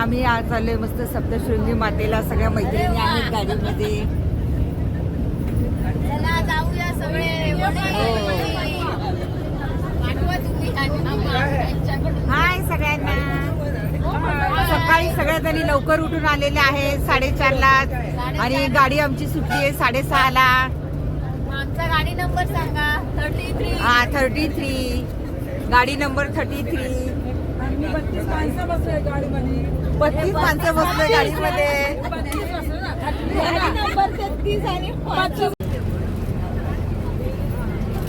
आम्ही आज चाललोय मस्त सप्तशृंगी मातेला सगळ्या मैत्रिणी आहेत गाडीमध्ये. यांच्याकडून. हाय सगळ्यांना. सकाळी सगळ्या जणी लवकर उठून आलेल्या आहेत साडेचारला. आणि गाडी आमची सुटली आहे साडेसहाला. आमचा गाडी नंबर सांगा थर्टी थ्री हा थर्टी थ्री गाडी नंबर थर्टी थ्री बत्तीस माणसं बसलोय गाडीमध्ये. बत्तीस माणसं बसलोय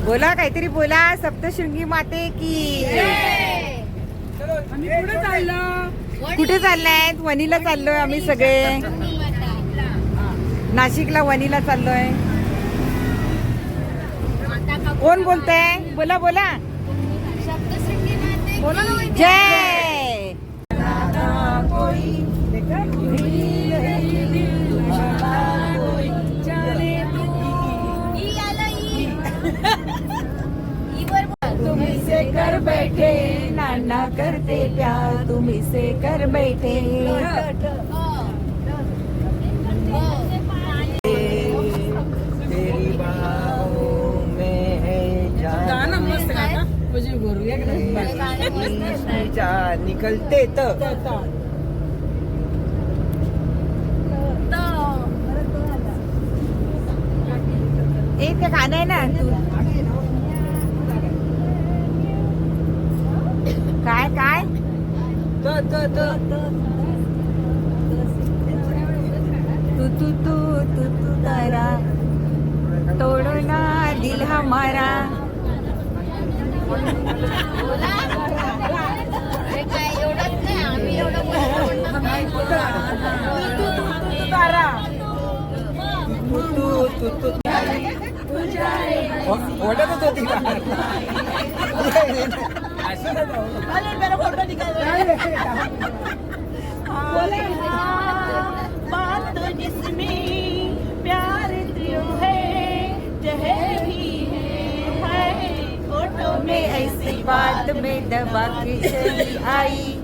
बोला काहीतरी बोला सप्तशृंगी माते की. पुढे चाललो. कुठे चाललाय? वणीला चाललोय आम्ही सगळे. नाशिकला वणीला चाललोय. कोण बोलतंय? बोला बोला. जय। से कर बैठे नाना करते प्यार तुम्ही से कर बैठे। निकलते तर. ए ते गाणं आहे ना काय काय? त त त. तू तू तू तू तू तारा तोडो ना दिल हमारा एवढंच नाही आम्ही एवढं तू तू बात में दबा के चली आई।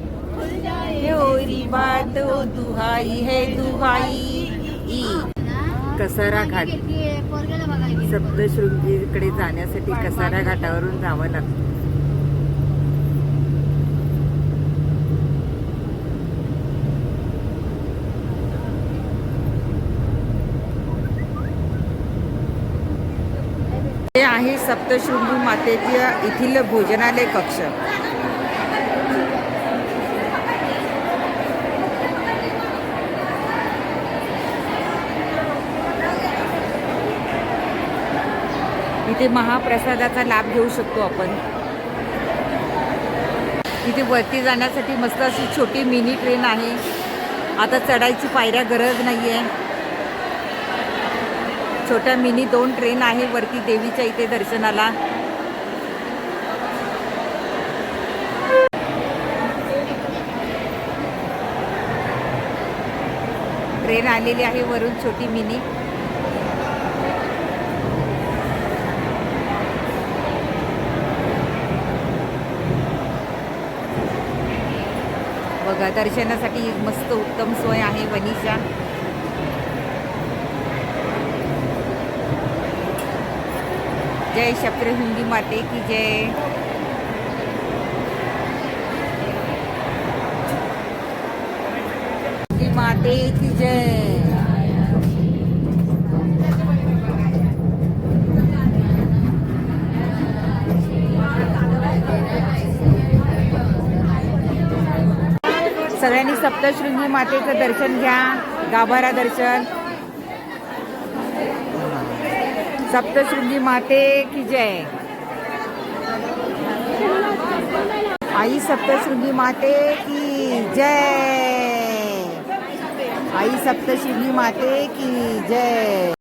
होरी बात ओ दुहाई है दुहाई। ई. कसारा घाट. सप्तशृंगीकडे जाण्यासाठी कसारा घाटावरून जावं लागतं. हे आहे सप्तशृंगी मातेच्या येथील भोजनालय कक्ष. इथे महाप्रसादाचा लाभ घेऊ शकतो आपण. इथे वरती जाण्यासाठी मस्त अशी छोटी मिनी ट्रेन आहे. आता चढायची पायऱ्या गरज नाही आहे छोट्या मिनी दोन ट्रेन आहे वरती देवीच्या इथे दर्शनाला. ट्रेन आलेली आहे वरून छोटी मिनी. बघा दर्शनासाठी मस्त उत्तम सोय आहे वनीच्या जय शप्रहिंदी माते की जय। हिंदी माते की जय। सगळ्यांनी सप्तशृंगी मातेचं दर्शन घ्या गाभारा दर्शन. सप्तशृंगी माते की जय। आई सप्तशृंगी माते की जय। आई सप्तशृंगी माते की जय।